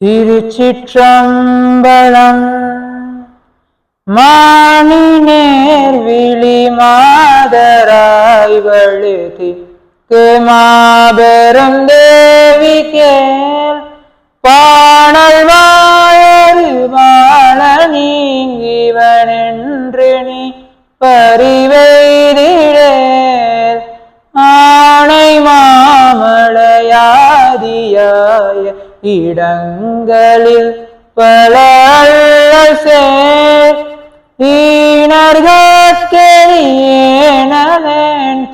திருச்சிற்றம்பலம். மாணி நேர் விழி மாதராய் வழுதி மாபெரும் தேவி கேள். பாணல் வாயரு வாழ நீங்கிவனென்று நீ பறிவைதிடேல் இடங்களில் பல அல்லல்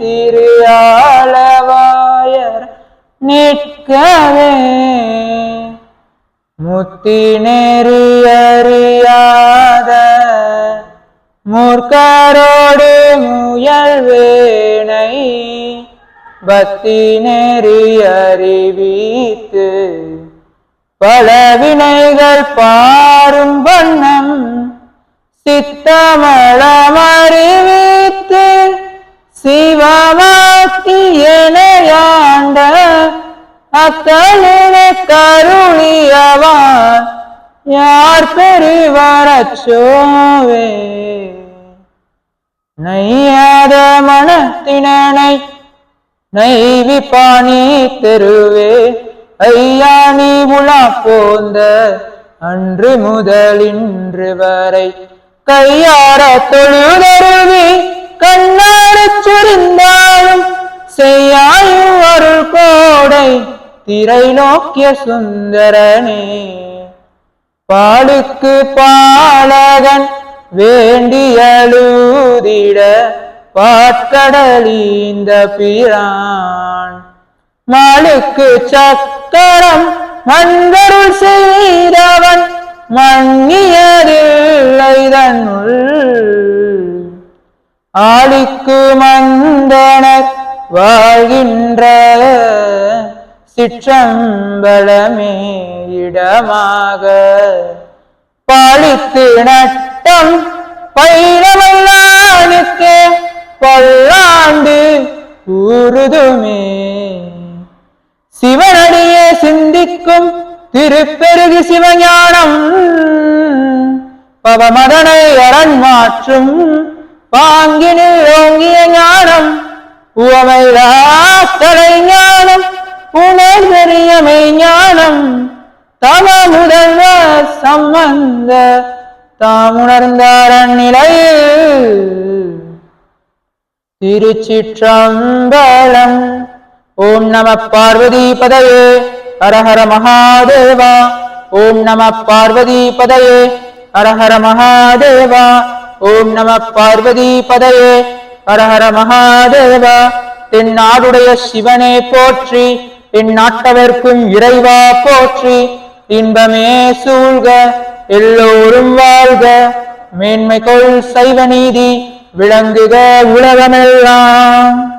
திருவாயர் நிற்கவே. முத்தி நெறியறியாத மூர்க்கரோடு முயல்வேனை பக்தி நெறி அறிவித்து பல வினைகள் பாரும் வண்ணம் சித்தமளமறிவித்து சிவமாக்கி எனையாண்ட அத்தலின கருளியவான் யார் பெரிவரச்சோவே? நையாத மனத்தினனை நைவி தெருவே ஐயா நீ உலா போந்த அன்று முதலின்று வரை. கையார தொழுதருவி கண்ணாடு சுரிந்தாலும் செய்யாயும் அருள் கோடை திரை நோக்கிய சுந்தரனே. பாலுக்கு பாலகன் வேண்டியலூதிட பாட்கடலீந்த பிரான். மலைக்கு சக்கரம் மந்தருள் செய்தவன் மன்னியதில்லை ஆளிக்கு மந்தனர் வாழ்கின்ற சிற்றம்பளமே இடமாக பாலித்து நட்டம் பயிரவல்லானுக்கு பல்லாண்டு ஊருதுமே சிவனடியே சிந்திக்கும் திருப்பெருகு சிவஞானம். பவமதனை அரண் மாற்றும் பாங்கினில் ஓங்கிய ஞானம். உவமைதலை ஞானம் உணர் ஞானம். தம முதல்வ சம்பந்த தாமுணர்ந்தாரன் நிலையில் திருச்சிற்றம்பலம் ஓம் நம பார்வதி பதையே ஹரஹர மகாதேவா. ஓம் நம பார்வதி பதையே ஹரஹர மகாதேவா. ஓம் நம பார்வதி பதையே ஹரஹர மகாதேவா. தென்னாடுடைய சிவனே போற்றி என் நாட்டவர்க்கும் இறைவா போற்றி இன்பமே சூழ்க எல்லோரும் வாழ்க. மேன்மை கொள் சைவ நீதி விளங்குக உலகமெல்லாம்.